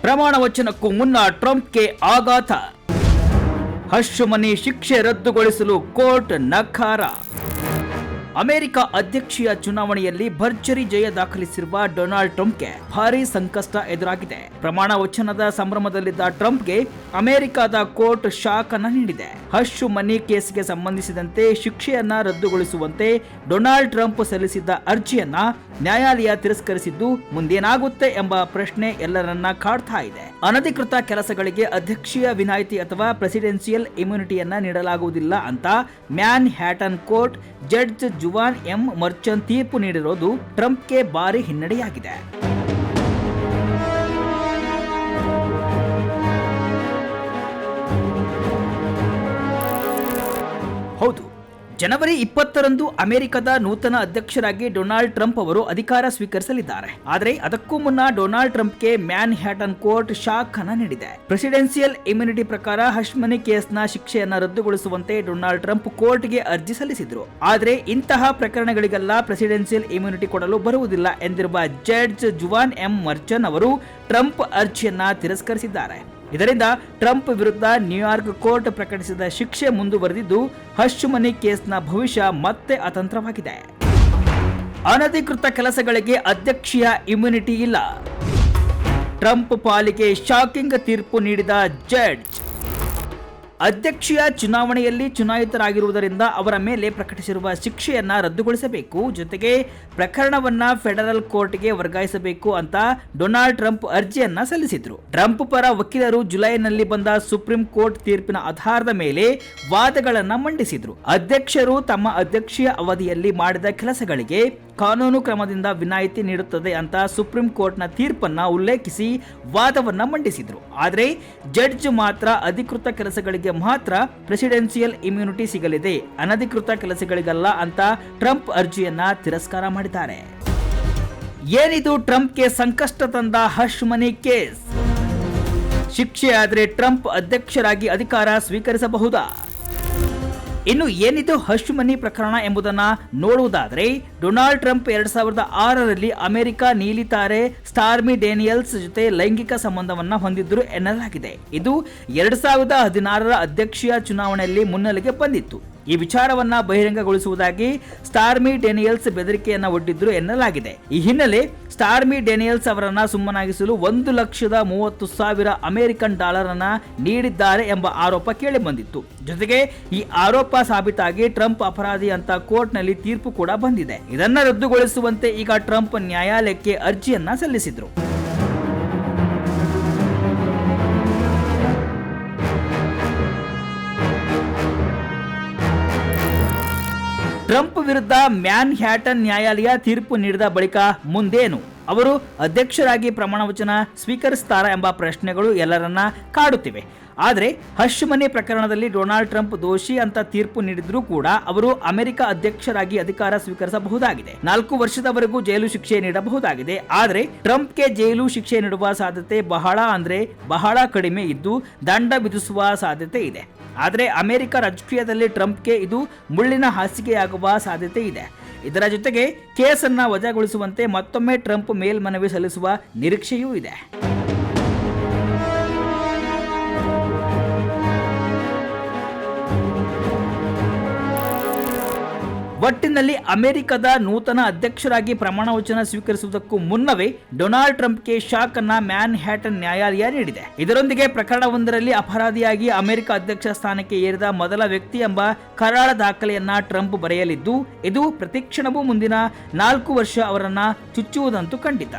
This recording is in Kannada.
ಪ್ರಮಾಣ ವಚನಕ್ಕೂ ಮುನ್ನ ಟ್ರಂಪ್ಗೆ ಆಘಾತ. ಹಶ್ ಮನಿ ಶಿಕ್ಷೆ ರದ್ದುಗೊಳಿಸಲು ಕೋರ್ಟ್ ನಕಾರ. ಅಮೆರಿಕ ಅಧ್ಯಕ್ಷೀಯ ಚುನಾವಣೆಯಲ್ಲಿ ಭರ್ಜರಿ ಜಯ ದಾಖಲಿಸಿರುವ ಡೊನಾಲ್ಡ್ ಟ್ರಂಪ್ಗೆ ಭಾರೀ ಸಂಕಷ್ಟ ಎದುರಾಗಿದೆ. ಪ್ರಮಾಣ ವಚನದ ಸಂಭ್ರಮದಲ್ಲಿದ್ದ ಟ್ರಂಪ್ಗೆ ಅಮೆರಿಕದ ಕೋರ್ಟ್ ಶಾಕ್ ನೀಡಿದೆ. ಹಶ್ ಮನಿ ಕೇಸ್ಗೆ ಸಂಬಂಧಿಸಿದಂತೆ ಶಿಕ್ಷೆಯನ್ನ ರದ್ದುಗೊಳಿಸುವಂತೆ ಡೊನಾಲ್ಡ್ ಟ್ರಂಪ್ ಸಲ್ಲಿಸಿದ್ದ ಅರ್ಜಿಯನ್ನ ನ್ಯಾಯಾಲಯ ತಿರಸ್ಕರಿಸಿದ್ದು ಮುಂದೇನಾಗುತ್ತೆ ಎಂಬ ಪ್ರಶ್ನೆ ಎಲ್ಲರನ್ನ ಕಾಡ್ತಾ ಇದೆ. ಅನಧಿಕೃತ ಕೆಲಸಗಳಿಗೆ ಅಧ್ಯಕ್ಷೀಯ ವಿನಾಯಿತಿ ಅಥವಾ ಪ್ರೆಸಿಡೆನ್ಸಿಯಲ್ ಇಮ್ಯುನಿಟಿಯನ್ನ ನೀಡಲಾಗುವುದಿಲ್ಲ ಅಂತ Manhattan court judge Juan M Merchan ತೀರ್ಪು ನೀಡಿರೋದು ಟ್ರಂಪ್ಗೆ ಭಾರಿ ಹಿನ್ನಡೆಯಾಗಿದೆ. ಜನವರಿ ಇಪ್ಪತ್ತರಂದು ಅಮೆರಿಕದ ನೂತನ ಅಧ್ಯಕ್ಷರಾಗಿ ಡೊನಾಲ್ಡ್ ಟ್ರಂಪ್ ಅವರು ಅಧಿಕಾರ ಸ್ವೀಕರಿಸಲಿದ್ದಾರೆ. ಆದರೆ ಅದಕ್ಕೂ ಮುನ್ನ ಡೊನಾಲ್ಡ್ ಟ್ರಂಪ್ಗೆ ಮ್ಯಾನ್ ಹ್ಯಾಟನ್ ಕೋರ್ಟ್ ಶಾಕ್ ಅನ್ನ ನೀಡಿದೆ. ಪ್ರೆಸಿಡೆನ್ಸಿಯಲ್ ಇಮ್ಯುನಿಟಿ ಪ್ರಕಾರ ಹಶ್ಮನಿ ಕೇಸ್ನ ಶಿಕ್ಷೆಯನ್ನು ರದ್ದುಗೊಳಿಸುವಂತೆ ಡೊನಾಲ್ಡ್ ಟ್ರಂಪ್ ಕೋರ್ಟ್ಗೆ ಅರ್ಜಿ ಸಲ್ಲಿಸಿದ್ರು. ಆದರೆ ಇಂತಹ ಪ್ರಕರಣಗಳಿಗೆಲ್ಲ ಪ್ರೆಸಿಡೆನ್ಸಿಯಲ್ ಇಮ್ಯುನಿಟಿ ಕೊಡಲು ಬರುವುದಿಲ್ಲ ಎಂದಿರುವ ಜಡ್ಜ್ ಜುವಾನ್ ಎಂ ಮರ್ಚನ್ ಅವರು ಟ್ರಂಪ್ ಅರ್ಜಿಯನ್ನ ತಿರಸ್ಕರಿಸಿದ್ದಾರೆ. ಇದರಿಂದ ಟ್ರಂಪ್ ವಿರುದ್ಧ ನ್ಯೂಯಾರ್ಕ್ ಕೋರ್ಟ್ ಪ್ರಕಟಿಸಿದ ಶಿಕ್ಷೆ ಮುಂದುವರೆದಿದ್ದು ಹಶ್ ಮನಿ ಕೇಸ್ನ ಭವಿಷ್ಯ ಮತ್ತೆ ಅತಂತ್ರವಾಗಿದೆ. ಅನಧಿಕೃತ ಕೆಲಸಗಳಿಗೆ ಅಧ್ಯಕ್ಷೀಯ ಇಮ್ಯುನಿಟಿ ಇಲ್ಲ. ಟ್ರಂಪ್ ಪಾಲಿಕೆ ಶಾಕಿಂಗ್ ತೀರ್ಪು ನೀಡಿದ ಜಡ್ಜ್ ಅಧ್ಯಕ್ಷೀಯ ಚುನಾವಣೆಯಲ್ಲಿ ಚುನಾಯಿತರಾಗಿರುವುದರಿಂದ ಅವರ ಮೇಲೆ ಪ್ರಕಟಿಸಿರುವ ಶಿಕ್ಷೆಯನ್ನು ರದ್ದುಗೊಳಿಸಬೇಕು, ಜೊತೆಗೆ ಪ್ರಕರಣವನ್ನ ಫೆಡರಲ್ ಕೋರ್ಟ್ಗೆ ವರ್ಗಾಯಿಸಬೇಕು ಅಂತ ಡೊನಾಲ್ಡ್ ಟ್ರಂಪ್ ಅರ್ಜಿಯನ್ನ ಸಲ್ಲಿಸಿದ್ರು. ಟ್ರಂಪ್ ಪರ ವಕೀಲರು ಜುಲೈನಲ್ಲಿ ಬಂದ ಸುಪ್ರೀಂ ಕೋರ್ಟ್ ತೀರ್ಪಿನ ಆಧಾರದ ಮೇಲೆ ವಾದಗಳನ್ನ ಮಂಡಿಸಿದ್ರು. ಅಧ್ಯಕ್ಷರು ತಮ್ಮ ಅಧ್ಯಕ್ಷೀಯ ಅವಧಿಯಲ್ಲಿ ಮಾಡಿದ ಕೆಲಸಗಳಿಗೆ ಕಾನೂನು ಕ್ರಮದಿಂದ ವಿನಾಯಿತಿ ನೀಡುತ್ತದೆ ಅಂತ ಸುಪ್ರೀಂ ಕೋರ್ಟ್ನ ತೀರ್ಪನ್ನ ಉಲ್ಲೇಖಿಸಿ ವಾದವನ್ನ ಮಂಡಿಸಿದ್ರು. ಆದರೆ ಜಡ್ಜ್ ಮಾತ್ರ ಅಧಿಕೃತ ಕೆಲಸಗಳಿಗೆ ಮಾತ್ರ ಪ್ರೆಸಿಡೆನ್ಸಿಯಲ್ ಇಮ್ಯುನಿಟಿ ಸಿಗಲಿದೆ. ಅನಧಿಕೃತ ಕೆಲಸಗಳಿಗಲ್ಲ ಅಂತ ಟ್ರಂಪ್ ಅರ್ಜಿಯನ್ನ ತಿರಸ್ಕಾರ ಮಾಡಿದ್ದಾರೆ. ಏನಿದು ಟ್ರಂಪ್ಗೆ ಸಂಕಷ್ಟ ತಂದ ಹಶ್ ಮನಿ ಕೇಸ್? ಶಿಕ್ಷೆ ಟ್ರಂಪ್ ಅಧ್ಯಕ್ಷರಾಗಿ ಅಧಿಕಾರ ಸ್ವೀಕರಿಸಬಹುದಾ? ಇನ್ನು ಏನಿದು ಹಶ್ ಮನಿ ಪ್ರಕರಣ ಎಂಬುದನ್ನ ನೋಡುವುದಾದರೆ, ಡೊನಾಲ್ಡ್ ಟ್ರಂಪ್ ಎರಡ್ ಸಾವಿರದ ಆರರಲ್ಲಿ ಅಮೆರಿಕ ನೀಲಿತಾರೆ ಸ್ಟಾರ್ಮಿ ಡೇನಿಯಲ್ಸ್ ಜೊತೆ ಲೈಂಗಿಕ ಸಂಬಂಧವನ್ನ ಹೊಂದಿದ್ರು ಎನ್ನಲಾಗಿದೆ. ಇದು ಎರಡ್ ಸಾವಿರದ ಹದಿನಾರರ ಅಧ್ಯಕ್ಷೀಯ ಚುನಾವಣೆಯಲ್ಲಿ ಮುನ್ನೆಲೆಗೆ ಬಂದಿತ್ತು. ಈ ವಿಚಾರವನ್ನ ಬಹಿರಂಗಗೊಳಿಸುವುದಾಗಿ ಸ್ಟಾರ್ಮಿ ಡೇನಿಯಲ್ಸ್ ಬೆದರಿಕೆಯನ್ನ ಒಡ್ಡಿದ್ರು ಎನ್ನಲಾಗಿದೆ. ಈ ಹಿನ್ನೆಲೆ ಸ್ಟಾರ್ಮಿ ಡೇನಿಯಲ್ಸ್ ಅವರನ್ನ ಸುಮ್ಮನಾಗಿಸಲು ಒಂದು ಲಕ್ಷದ ಮೂವತ್ತು ಸಾವಿರ ಅಮೆರಿಕನ್ ಡಾಲರ್ ಅನ್ನ ನೀಡಿದ್ದಾರೆ ಎಂಬ ಆರೋಪ ಕೇಳಿಬಂದಿತ್ತು. ಜೊತೆಗೆ ಈ ಆರೋಪ ಸಾಬೀತಾಗಿ ಟ್ರಂಪ್ ಅಪರಾಧಿ ಅಂತ ಕೋರ್ಟ್ನಲ್ಲಿ ತೀರ್ಪು ಕೂಡ ಬಂದಿದೆ. ಇದನ್ನ ರದ್ದುಗೊಳಿಸುವಂತೆ ಈಗ ಟ್ರಂಪ್ ನ್ಯಾಯಾಲಯಕ್ಕೆ ಅರ್ಜಿಯನ್ನ ಸಲ್ಲಿಸಿದ್ರು. ಟ್ರಂಪ್ ವಿರುದ್ಧ ಮ್ಯಾನ್ ಹ್ಯಾಟನ್ ನ್ಯಾಯಾಲಯ ತೀರ್ಪು ನೀಡಿದ ಬಳಿಕ ಮುಂದೇನು? ಅವರು ಅಧ್ಯಕ್ಷರಾಗಿ ಪ್ರಮಾಣ ವಚನ ಸ್ವೀಕರಿಸ್ತಾರಾ ಎಂಬ ಪ್ರಶ್ನೆಗಳು ಎಲ್ಲರನ್ನ ಕಾಡುತ್ತಿವೆ. ಆದರೆ ಹಶ್ ಮನೆ ಪ್ರಕರಣದಲ್ಲಿ ಡೊನಾಲ್ಡ್ ಟ್ರಂಪ್ ದೋಷಿ ಅಂತ ತೀರ್ಪು ನೀಡಿದ್ರೂ ಕೂಡ ಅವರು ಅಮೆರಿಕ ಅಧ್ಯಕ್ಷರಾಗಿ ಅಧಿಕಾರ ಸ್ವೀಕರಿಸಬಹುದಾಗಿದೆ. ನಾಲ್ಕು ವರ್ಷದವರೆಗೂ ಜೈಲು ಶಿಕ್ಷೆ ನೀಡಬಹುದಾಗಿದೆ. ಆದರೆ ಟ್ರಂಪ್ಗೆ ಜೈಲು ಶಿಕ್ಷೆ ನೀಡುವ ಸಾಧ್ಯತೆ ಬಹಳ ಅಂದ್ರೆ ಬಹಳ ಕಡಿಮೆ ಇದ್ದು ದಂಡ ವಿಧಿಸುವ ಸಾಧ್ಯತೆ ಇದೆ. ಆದರೆ ಅಮೆರಿಕ ರಾಜಕೀಯದಲ್ಲಿ ಟ್ರಂಪ್ಗೆ ಇದು ಮುಳ್ಳಿನ ಹಾಸಿಗೆಯಾಗುವ ಸಾಧ್ಯತೆ ಇದೆ. ಇದರ ಜೊತೆಗೆ ಕೇಸನ್ನು ವಜಾಗೊಳಿಸುವಂತೆ ಮತ್ತೊಮ್ಮೆ ಟ್ರಂಪ್ ಮೇಲ್ಮನವಿ ಸಲ್ಲಿಸುವ ನಿರೀಕ್ಷೆಯೂ ಇದೆ. ಒಟ್ಟಿನಲ್ಲಿ ಅಮೆರಿಕದ ನೂತನ ಅಧ್ಯಕ್ಷರಾಗಿ ಪ್ರಮಾಣ ವಚನ ಸ್ವೀಕರಿಸುವುದಕ್ಕೂ ಮುನ್ನವೇ ಡೊನಾಲ್ಡ್ ಟ್ರಂಪ್ಗೆ ಶಾಕ್ ಅನ್ನ ಮ್ಯಾನ್ ಹ್ಯಾಟನ್ ನ್ಯಾಯಾಲಯ ನೀಡಿದೆ. ಇದರೊಂದಿಗೆ ಪ್ರಕರಣವೊಂದರಲ್ಲಿ ಅಪರಾಧಿಯಾಗಿ ಅಮೆರಿಕ ಅಧ್ಯಕ್ಷ ಸ್ಥಾನಕ್ಕೆ ಏರಿದ ಮೊದಲ ವ್ಯಕ್ತಿ ಎಂಬ ಕರಾಳ ದಾಖಲೆಯನ್ನ ಟ್ರಂಪ್ ಬರೆಯಲಿದ್ದು, ಇದು ಪ್ರತಿಕ್ಷಣವೂ ಮುಂದಿನ ನಾಲ್ಕು ವರ್ಷ ಅವರನ್ನ ಚುಚ್ಚುವುದಂತೂ ಖಂಡಿತ